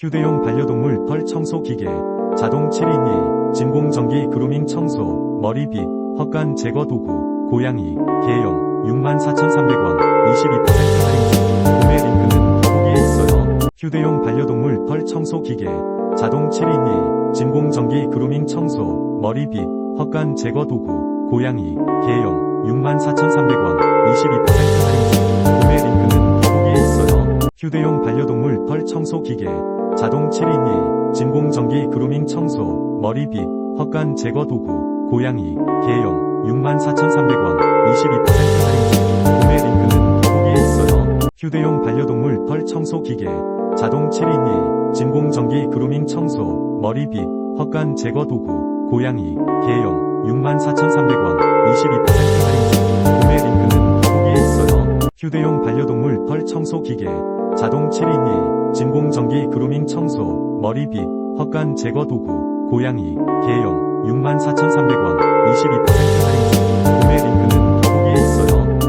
휴대용 반려동물 털 청소 기계, 자동 7인이, 진공전기 그루밍 청소, 머리빗, 헛간 제거 도구, 고양이, 개용, 64,300원, 22% 할인 중, 구매 링크는 더보기에 있어요. 휴대용 반려동물 털 청소 기계, 자동 7인이, 진공전기 그루밍 청소, 머리빗, 헛간 제거 도구, 고양이, 개용, 64,300원, 22% 할인 중, 구매 링크는 더보기에 있어요. 휴대용 반려동물 털 청소 기계, 자동 7인이, 진공전기 그루밍 청소, 머리빗, 헛간 제거 도구, 고양이, 개용, 64,300원, 22% 할인 중, 구매 링크는 더보기에 있어요. 휴대용 반려동물 털 청소 기계, 자동 7인이, 진공전기 그루밍 청소, 머리빗, 헛간 제거 도구, 고양이, 개용, 64,300원, 22% 할인 중, 구매 링크는 더보기에 있어요. 휴대용 반려동물 털 청소 기계, 자동 7인이, 진공전기 그루밍 청소, 머리빗, 헛간 제거 도구, 고양이, 개용, 64,300원, 22%